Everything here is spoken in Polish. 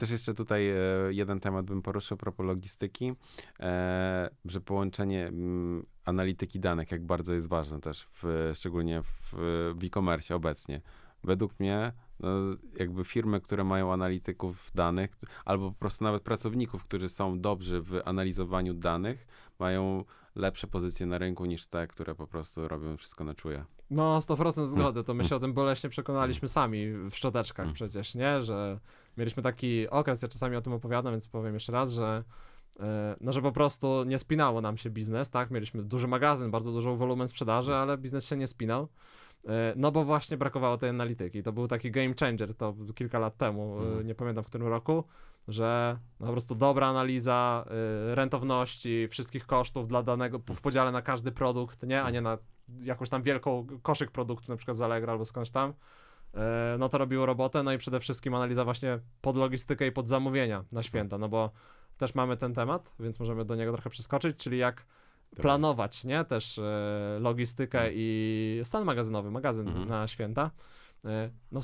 też jeszcze tutaj e, jeden temat bym poruszył propos logistyki, e, że połączenie mm, analityki danych, jak bardzo jest ważne też, w, szczególnie w, w e-commerce obecnie. Według mnie no, jakby firmy, które mają analityków danych, albo po prostu nawet pracowników, którzy są dobrzy w analizowaniu danych, mają lepsze pozycje na rynku niż te, które po prostu robią wszystko na czuje. No, 100% zgody. To my się o tym boleśnie przekonaliśmy sami w szczoteczkach Mm. przecież, nie? Że mieliśmy taki okres, ja czasami o tym opowiadam, więc powiem jeszcze raz, że e, no, że po prostu nie spinało nam się biznes, tak? Mieliśmy duży magazyn, bardzo dużą wolumen sprzedaży, ale biznes się nie spinał. E, No bo właśnie brakowało tej analityki. To był taki game changer, to kilka lat temu, e, nie pamiętam w którym roku, że no po prostu dobra analiza e, rentowności, wszystkich kosztów dla danego, w podziale na każdy produkt, nie? A nie na jakąś tam wielką koszyk produktu, na przykład z Allegro albo skądś tam, e, no to robiło robotę, no i przede wszystkim analiza właśnie pod logistykę i pod zamówienia na święta, no bo też mamy ten temat, więc możemy do niego trochę przeskoczyć, czyli jak planować, nie, też e, logistykę i stan magazynowy, magazyn Mhm. na święta. No